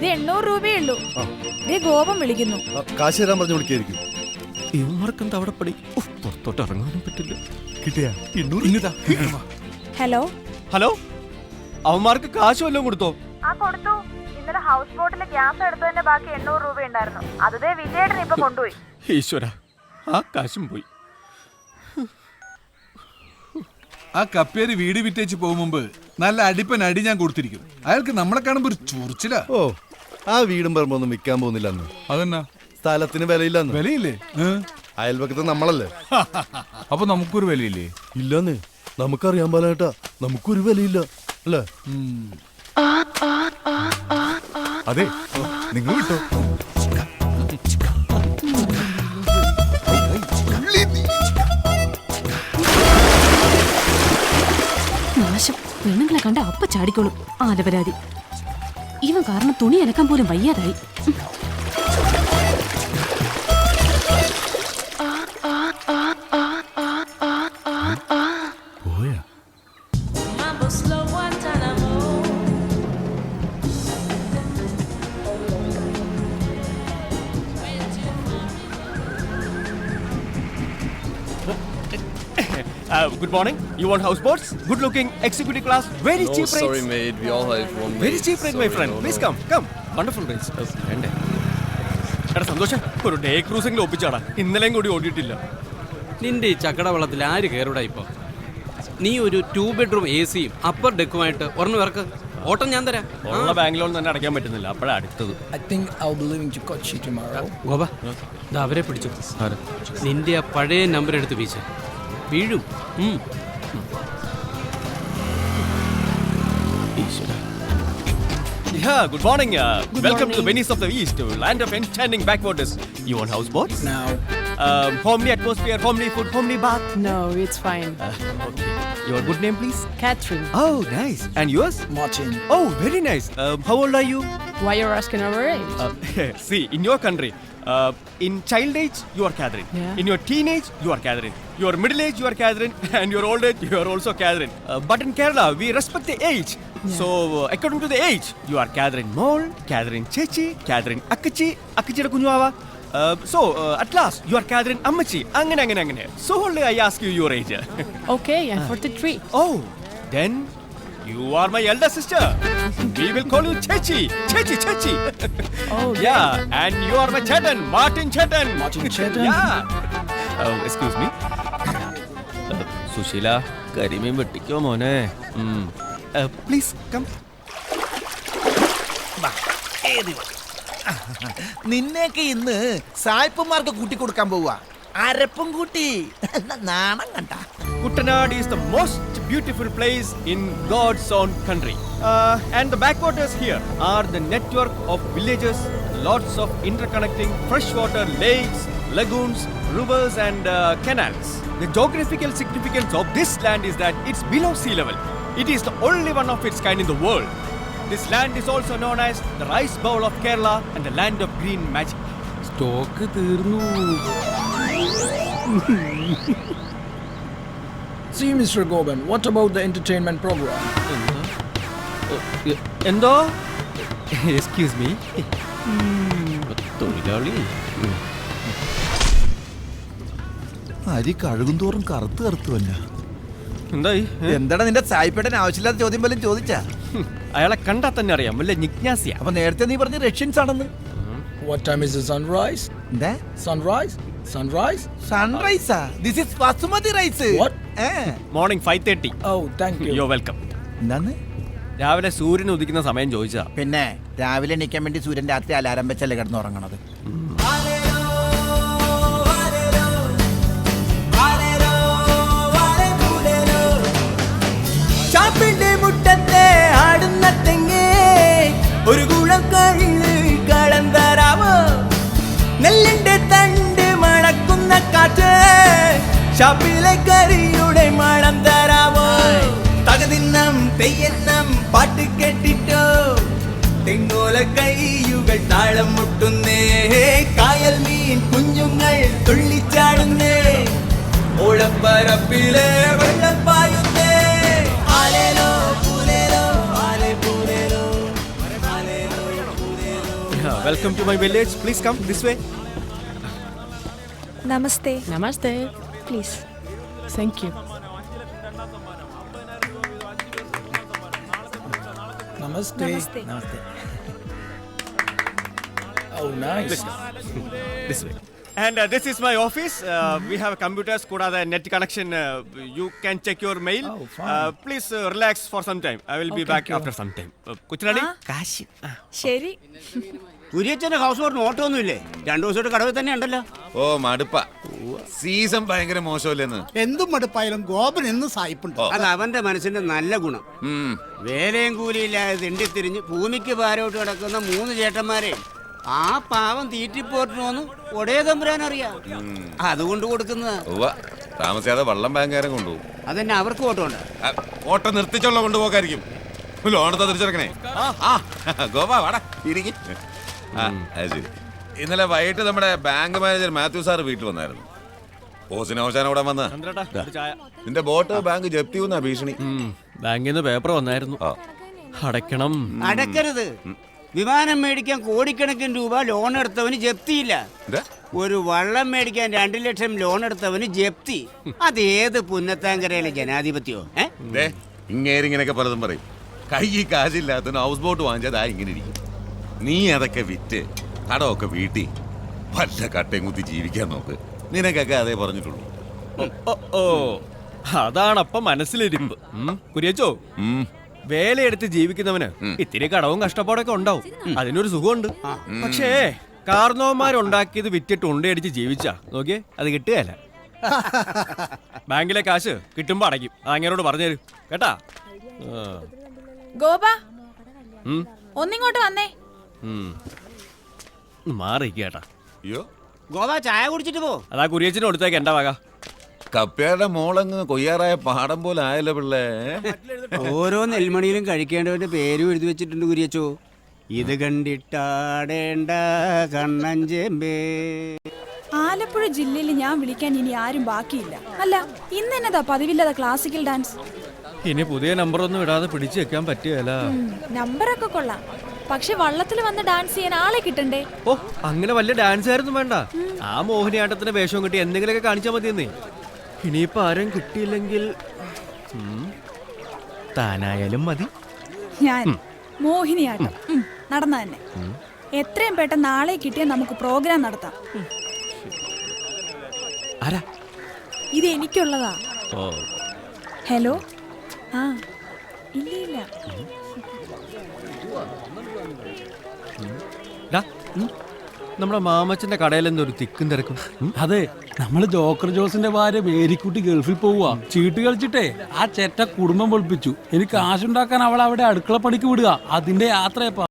ഇത് എണ്ണൂറ് രൂപയേ ഉള്ളൂ. ദേ ഗോപം വിളിക്കുന്നു. കാശ് തരാൻ പറഞ്ഞു വിളിക്കായിരിക്കും. ഇവന്മാർക്ക് അവിടെ പണി? ഉഫ്, പുറത്തോട്ട് ഇറങ്ങാനും പറ്റില്ല. കിട്ടിയാ? ഹലോ? ഹലോ? അവന്മാർക്ക് കാശ് വല്ലതും കൊടുത്തോ? ആ കൊടുത്തു. ഇന്നലെ ഹൗസ് ബോട്ടിൽ ഗ്യാസ് എടുത്തതിന്റെ ബാക്കി എണ്ണൂറ് രൂപ ഉണ്ടായിരുന്നു. അതേ ദേ വിജയേട്ടൻ ഇപ്പൊ കൊണ്ടുപോയി. ഈശ്വര ആ കാശും പോയി. ആ കപ്പേര് വീട് വിറ്റേച്ച് പോകും മുമ്പ് നല്ല അടിപ്പൻ അടി ഞാൻ കൊടുത്തിരിക്കും. അയാൾക്ക് നമ്മളെ കാണുമ്പോ ഒരു ചൊറിച്ചില. ഓ ആ വീടും പറമ്പൊന്നും വിൽക്കാൻ പോകുന്നില്ല അന്ന് അതെന്നാ? സ്ഥലത്തിന് വിലയില്ലെന്ന്. വിലയില്ലേ? അയൽവക്കത്ത് അയൽപക്കത്ത് നമ്മളല്ലേ? അപ്പൊ നമുക്കൊരു വിലയില്ലേ? ഇല്ലെന്ന്. നമുക്കറിയാൻ പാലേട്ടാ നമുക്കൊരു വിലയില്ല. അല്ലേ? അതെ. നിങ്ങൾ വിട്ടോ? നാശം. പെണ്ണുങ്ങളെ കണ്ട അപ്പ ചാടിക്കോളും. ആലപരാതി. ഇവൻ കാരണം തുണി അലക്കാൻ പോലും വയ്യാതായി. Good morning you want houseboats good looking executive class very No, cheap sorry, mate. We all have one. Very mate. Cheap rate my Sorry, friend no, please no. Come come wonderful rates വേണ്ടേ എടാ സന്തോഷം ഒരു day ക്രൂസിംഗിൽ ഒപ്പിച്ചാടാ. ഇന്നലെയും കൂടി ഓടിയിട്ടില്ല. നിന്റെ ഈ ചക്കട വെള്ളത്തിൽ ആര് കയറൂടാ ഇപ്പൊ? നീ ഒരു ടൂ ബെഡ്റൂം എ സിയും അപ്പർ ഡെക്കുമായിട്ട് ഒരെണ്ണം ഇറക്ക്. ഓട്ടം ഞാൻ തരാം. ഉള്ള ബാംഗ്ലൂരിൽ തന്നെ അടയ്ക്കാൻ പറ്റുന്നില്ല. അപ്പോഴാണ് അടുത്തത്. I think I'll be leaving to Kochi tomorrow. ഗോപ ദാ അവരെ പിടിച്ചു. നിന്റെ ആ പഴയ നമ്പർ എടുത്ത് വീശ. വീഴും Yeah, good morning. Uh, good welcome morning. to Venice of the East, land of enchanting backwaters. You want houseboats? No. Um, homely atmosphere, homely food, homely bath. No, it's fine. Uh, okay. Your good name, please? Catherine. Oh, nice. And yours? Martin. Oh, very nice. Um, how old are you? Why you're asking our age? Uh, see, in your country, uh, in child age, you are Catherine. Yeah. In your teenage, you are Catherine. Your middle age, you are Catherine. And your old age, you are also Catherine. Uh, but in Kerala, we respect the age. So, uh, according to the age, you are Catherine Mole, Catherine Chechi, Catherine Akachi, Akachi Kunyava. Uh, so, uh, at last, you are Catherine Ammachi. Angane, angane, angane. So, only I ask you your age. Okay, I'm 43. oh, then you are my elder sister. We will call you Chechi. Chechi, Chechi. Oh, Yeah, and you are my Chetan, Martin Chetan. Martin Chetan? Yeah. Oh, excuse me. Uh, Susheela കരിമീൻ വെട്ടിക്കോ മോനെ please come നിന്നെയൊക്കെ ഇന്ന് സായിപ്പന്മാർക്ക് കൂട്ടി കൊടുക്കാൻ പോവാ അരപ്പും കൂട്ടി നാണം കണ്ട Kuttanad is the most beautiful place in God's own country. Uh, and the backwaters here are the network of villages, lots of interconnecting freshwater lakes, lagoons, rivers, and uh, canals. The geographical significance of this land is that it's below sea level. It is the only one of its kind in the world. This land is also known as the rice bowl of Kerala and the land of green magic. Stock തീർന്നു see, Mr. Goben, what about the entertainment program? എന്തോ excuse me തൊഴിലാളി അരി കഴുകും തോറും കറുത്ത് കറുത്ത് തന്നെ എന്തായി ഏ? എന്താണ് നിന്റെ സായിപ്പേട്ടൻ ആവശ്യമില്ലാത്ത ചോദ്യം പോലും ചോദിച്ചാ അയാളെ കണ്ടാൽ തന്നെ അറിയാം വല്ല ജിജ്ഞാസിയ അപ്പൊ നേരത്തെ നീ പറഞ്ഞ റഷ്യൻസ് ആണെന്ന് What time is the sunrise? എന്താ Sunrise? Sunrise? സൺറൈസാ this is basmati rice What? Morning five thirty oh thank you you're welcome എന്താന്ന് രാവിലെ സൂര്യൻ ഉദിക്കുന്ന സമയം ചോദിച്ചാ പിന്നെ രാവിലെ എണീക്കാൻ വേണ്ടി സൂര്യൻ രാത്രി അലാരം വെച്ചല്ലേ കിടന്നുറങ്ങണത് ചാപ്പിന്റെ മുട്ടത്തെ ആടുന്ന തെങ്ങേ ഒരു കുളം കഴിഞ്ഞ് കളം തരാമോ? നെല്ലിന്റെ തണ്ട് മണക്കുന്ന കാറ്റ് ഷാപ്പിലെ കറിയുടെ താളം മുട്ടുന്നേ. കായൽ മീൻ കുഞ്ഞുങ്ങൾ തുള്ളിച്ചാടുന്നേ. ഓളപ്പരപ്പിലെ വെള്ളം പായുന്നേ. ആലേലോ പൂലേലോ ആലേ പൂലേലോ welcome to my village please come this way namaste namaste please thank you namaste Namaste. Oh, nice. This way and this is my office we have computers കൂടാതെ net connection you can check your mail Oh, fine. Please relax for some time I will be Okay, back okay. After some time കുച്ചനാടി? ആ. കാശ്. ശരി. കുര്യച്ചന്റെ house ബോട്ടിന് auto ഒന്നുമില്ലേ? രണ്ടു ദിവസമായിട്ട് കടവിൽ തന്നെ ഉണ്ടല്ലോ. ഓ മടുപ്പ. സീസൺ ഭയങ്കര മോശമല്ലേന്ന്? എന്തും മടുപ്പായാലും ഗോപൻ എന്ന് സായിപ്പുണ്ട്. അത് അവന്റെ മനസ്സിന്റെ നല്ല ഗുണം. വേലയും കൂലിയില്ലാതെ തിണ്ടിത്തിരിഞ്ഞ് ഭൂമിക്ക് ഭാരോട്ട് കിടക്കുന്ന മൂന്ന് ചേട്ടന്മാരെ ആ പാവം തീറ്റി പോറ്റണോന്ന് ഒടേ തമ്പുരാൻ അറിയാം അതുകൊണ്ട് കൊടുക്കുന്നത്. താമസിയാതെ വള്ളം ബാങ്കുകാരൻ കൊണ്ടുപോകും. അതന്നെ അവർക്ക് ഓട്ടോ ഉണ്ട്. ഓട്ടം നിർത്തിച്ചുള്ള കൊണ്ടുപോകായിരിക്കും ലോണത്തെ തിരിച്ചെടുക്കണേ. ആ. ഗോപ വാടാ ഇരിക്കും. ശരി. ഇന്നലെ വൈകിട്ട് നമ്മുടെ ബാങ്ക് മാനേജർ മാത്യു സാർ വീട്ടിൽ വന്നായിരുന്നു. ഓസിന് ഓശാന ഇവിടെ വന്ന. നിന്റെ ബോട്ട് ബാങ്ക് ജപ്തി വന്നാ ഭീഷണി. ബാങ്കിൽ നിന്ന് പേപ്പർ വന്നായിരുന്നു. അടയ്ക്കണം. അടക്കരുത് വിമാനം മേടിക്കാൻ കോടിക്കണക്കിന് രൂപ ലോൺ എടുത്തവന് ജപ്തിയില്ല. എന്താ? ഒരു വള്ളം മേടിക്കാൻ രണ്ടു ലക്ഷം ലോൺ എടുത്തവന് ജപ്തി. അത് ഏത് പുന്നത്താങ്കരയിലെ ജനാധിപത്യോ? ഇങ്ങേരിങ്ങനെയൊക്കെ പലതും പറയും. കൈ കാശില്ലാത്തതിന് ഹൗസ് ബോട്ട് വാങ്ങിച്ചതാ ഇങ്ങനെ ഇരിക്കും. നീ അതൊക്കെ വിറ്റ് കടമൊക്കെ വീട്ടി വല്ല കട്ടയും കുത്തി ജീവിക്കാൻ നോക്ക്. നിനക്കൊക്കെ അതേ പറഞ്ഞിട്ടുള്ളൂ. ഓ അതാണപ്പൊ മനസ്സിലിരിപ്പ്. കുര്യച്ചോ. വേലയെടുത്ത് ജീവിക്കുന്നവന് ഇത്തിരി കടവും കഷ്ടപ്പാടൊക്കെ ഉണ്ടാവും. അതിനൊരു സുഖമുണ്ട്. പക്ഷേ കാർന്നോമാരുണ്ടാക്കിയത് വിറ്റിട്ട് ഉണ്ടയടിച്ച് ജീവിച്ചാ. നോക്കിയേ അത് കിട്ടുകയല്ല. ബാങ്കിലെ കാശ് കിട്ടുമ്പോ അടയ്ക്കും. അങ്ങനോട് പറഞ്ഞു കേട്ടാ. ഗോപ ഒന്നിങ്ങോട്ട് വന്നേ. മാറിക്കേട്ടാ കേട്ടാ. അയ്യോ. ഗോവ ചായ കുടിച്ചിട്ട് പോ. അതാ കുര്യച്ചിന് കൊടുത്തേക്ക് എന്താ വക. കപ്പയുടെ മോളങ്ങ് കൊയ്യാറായ പാടം പോലെ ആയല്ലോ പിള്ളേ. ഓരോ നെൽമണിയിലും കഴിക്കേണ്ടവന്റെ പേരും എഴുതി വെച്ചിട്ടുണ്ട് കുരിയച്ചോ. ഇത് കണ്ടിട്ടാടേണ്ട കണ്ണഞ്ചേമ്പേ. ആലപ്പുഴ ജില്ലയിൽ ഞാൻ വിളിക്കാൻ ഇനി ആരും ബാക്കിയില്ല. അല്ല ഇന്ന് എന്നതാ പതിവില്ലാതെ ക്ലാസിക്കൽ ഡാൻസ് ഇനി പുതിയ നമ്പർ ഒന്നും ഇടാതെ പിടിച്ചു വെക്കാൻ പറ്റിയല്ല നമ്പറൊക്കെ കൊള്ളാം. പക്ഷെ വള്ളത്തിൽ വന്ന് ഡാൻസ് ചെയ്യാൻ ആളെ കിട്ടണ്ടേ? ഓ അങ്ങനെ വലിയ ഡാൻസ് ആയിരുന്നു വേണ്ട. ആ മോഹിനിയാട്ടത്തിന്റെ വേഷവും കിട്ടി എന്തെങ്കിലുമൊക്കെ കാണിച്ചാൽ മതിയെന്നേ. ഇനിയിപ്പോ ആരും കിട്ടിയില്ലെങ്കിൽ താനായാലും മതി. ഞാൻ മോഹിനിയാട്ടം. നടന്ന തന്നെ. എത്രയും പെട്ടെന്ന് നാളെ കിട്ടിയാൽ നമുക്ക് പ്രോഗ്രാം നടത്താം. ആരാ? ഇത് എനിക്കുള്ളതാ. ഹലോ? ആ. ഇല്ല ഇല്ല. ഡാ, ഉം, നമ്മുടെ മാമച്ചന്റെ കടയിൽ എന്തൊരു തിക്കും തിരക്കും. അതെ നമ്മൾ ജോക്കർ ജോസിന്റെ ഭാര്യ മേരിക്കുട്ടി ഗൾഫിൽ പോവുക ചീട്ട് കളിച്ചിട്ടേ ആ ചേട്ട കുടുംബം പൊളിപ്പിച്ചു. എനിക്ക് കാശുണ്ടാക്കാൻ അവൾ അവിടെ അടുക്കള പണിക്ക് വിടുക. അതിന്റെ യാത്രയപ്പ